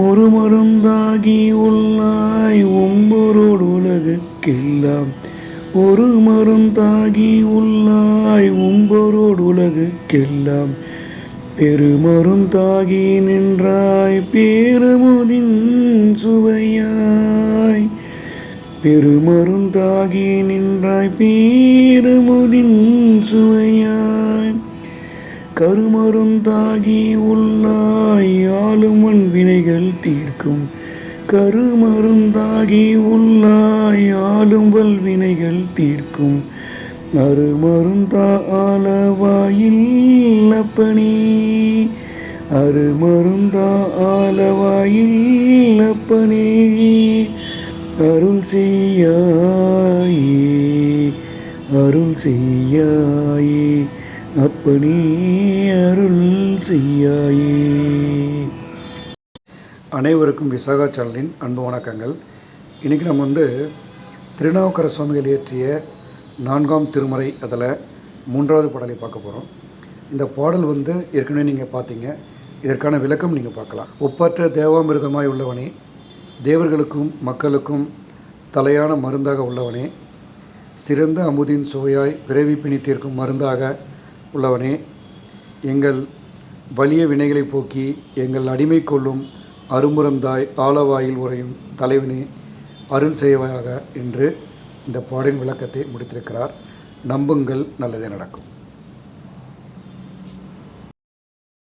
ஒரு மருந்தாகி உள்ளாய் உம்பொருள் உலகுக்கெல்லாம். ஒரு மருந்தாகி உள்ளாய் உம்பொருள் உலகுக்கெல்லாம். பெருமருந்தாகி நின்றாய் பேரமுதின் சுவையாய். பெருமருந்தாகி நின்றாய் பேரமுதின் சுவையாய். கருமருந்தாகி உள்ளாய் ஆளுமன் வினைகள் கருமருந்தாகி உள்ளாய் ஆளும் வல்வினைகள் தீர்க்கும். அருமருந்தா ஆலவாயில் அப்பனே அருமருந்தா ஆலவாயில் அப்பனே அருள் செய்யாயே. அருள் செய்யாயே. அப்பனே அருள் செய்யாயே. அனைவருக்கும் விசாகா சேனலின் அன்பு வணக்கங்கள். இன்றைக்கி நம்ம வந்து திருநாவுக்கர சுவாமிகள் இயற்றிய நான்காம் திருமறை அதில் மூன்றாவது பாடலை பார்க்க போகிறோம் இந்த பாடல் வந்து ஏற்கனவே நீங்கள் பார்த்தீங்க. இதற்கான விளக்கம் நீங்கள் பார்க்கலாம். ஒப்பற்ற தேவாமிர்தமாய் உள்ளவனே தேவர்களுக்கும் மக்களுக்கும் தலையான மருந்தாக உள்ளவனே சிறந்த அமுதின் சுவையாய் விரைவி பிணி தீர்க்கும் மருந்தாக உள்ளவனே எங்கள் வலிய வினைகளை போக்கி எங்கள் அடிமை கொள்ளும் அரும்புறந்தாய் ஆலவாயில் உறையும் தலைவனே அருள் செய்வாயாக என்று இந்த பாடின் விளக்கத்தை முடித்திருக்கிறார். நம்புங்கள் நல்லதே நடக்கும்.